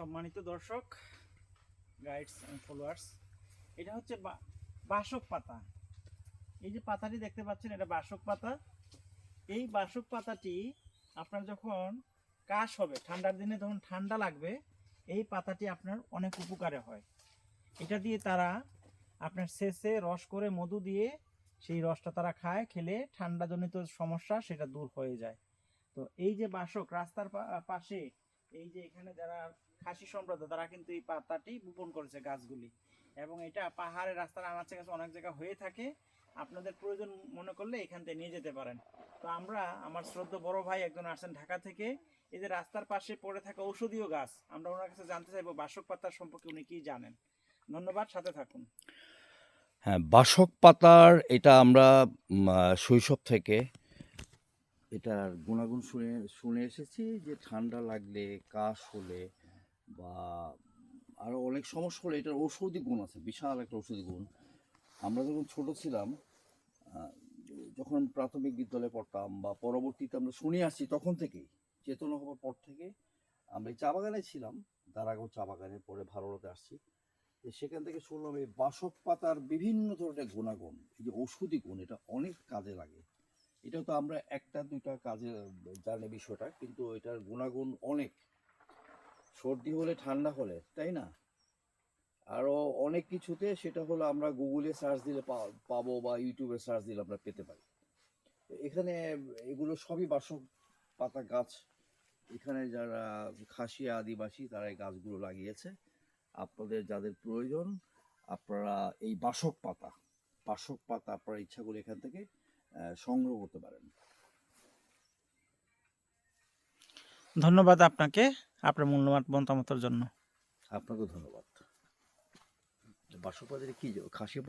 সম্মানিত দর্শক guides and followers এটা হচ্ছে বাসক পাতা। এই যে পাতাটি দেখতে পাচ্ছেন, এটা বাসক পাতা। এই বাসক পাতাটি আপনার যখন কাশ হবে, ঠান্ডার দিনে যখন ঠান্ডা লাগবে, এই পাতাটি আপনার অনেক উপকারে হয়। এটা দিয়ে তারা আপনার শেষে রস করে মধু দিয়ে সেই রসটা তারা খায়, খেলে ঠান্ডাজনিত সমস্যা সেটা দূর হয়ে যায়। তো এই যে বাসক, রাস্তার পাশে, এই যে এখানে যারা খাসি সম্প্রদায়, তারা কিন্তু এই পাতাটি বপন করেছে গাছগুলি। এবং এটা পাহাড়ের রাস্তার আনাচে কাছে অনেক জায়গা হয়ে থাকে। আপনাদের প্রয়োজন মনে করলে এখান থেকে নিয়ে যেতে পারেন। তো আমরা, আমার শ্রদ্ধ বড় ভাই একজন আসছেন ঢাকা থেকে। এই যে রাস্তার পাশে পড়ে থাকা ঔষধীয় গাছ, আমরা ওনার কাছে জানতে চাইব বাসক পাতার সম্পর্কে উনি কি জানেন। ধন্যবাদ, সাথে থাকুন। হ্যাঁ বাসক পাতার এটা আমরা শৈশব থেকে এটার গুণাগুণ শুনে শুনে এসেছি যে ঠান্ডা লাগলে, কাশ হলে বা আরও অনেক সমস্যা হলে এটার ঔষধি গুণ আছে, বিশাল একটা ঔষধি গুণ। আমরা যখন ছোট ছিলাম যখন প্রাথমিক বিদ্যালয়ে পড়তাম বা পরবর্তীতে আমরা শুনে আসছি তখন থেকেই, চেতনা হওয়ার পর থেকে আমরা চা বাগানে ছিলাম, তার আগেও চা বাগানে, পরে ভারতে আসছি। সেখান থেকে শুনলাম এই বাসক পাতার বিভিন্ন ধরনের গুণাগুণ, এই যে ঔষধি গুণ, এটা অনেক কাজে লাগে। এটা তো আমরা একটা দুইটা কাজে, জানি বিষয়টা, কিন্তু এটার গুণাগুণ অনেক। সর্দি হলে, ঠান্ডা হলে, তাই না? আরও অনেক কিছুতে সেটা হলো আমরা গুগলে সার্চ দিলে পাবো বা ইউটিউবে সার্চ দিলে আমরা পেতে পারি। এখানে এগুলো সবই বাসক পাতা গাছ। এখানে যারা খাসিয়া আদিবাসী, তারা এই গাছগুলো লাগিয়েছে। আপনাদের যাদের প্রয়োজন, আপনারা এই বাসক পাতা বাসক পাতা আপনারা ইচ্ছা করে এখান থেকে সংগ্রহ করতে পারেন। ধন্যবাদ আপনাকে। আপনার মূল্যবান মতামতের জন্য। আপনাকে ধন্যবাদ। বাসুপাদের কি খাসিয়া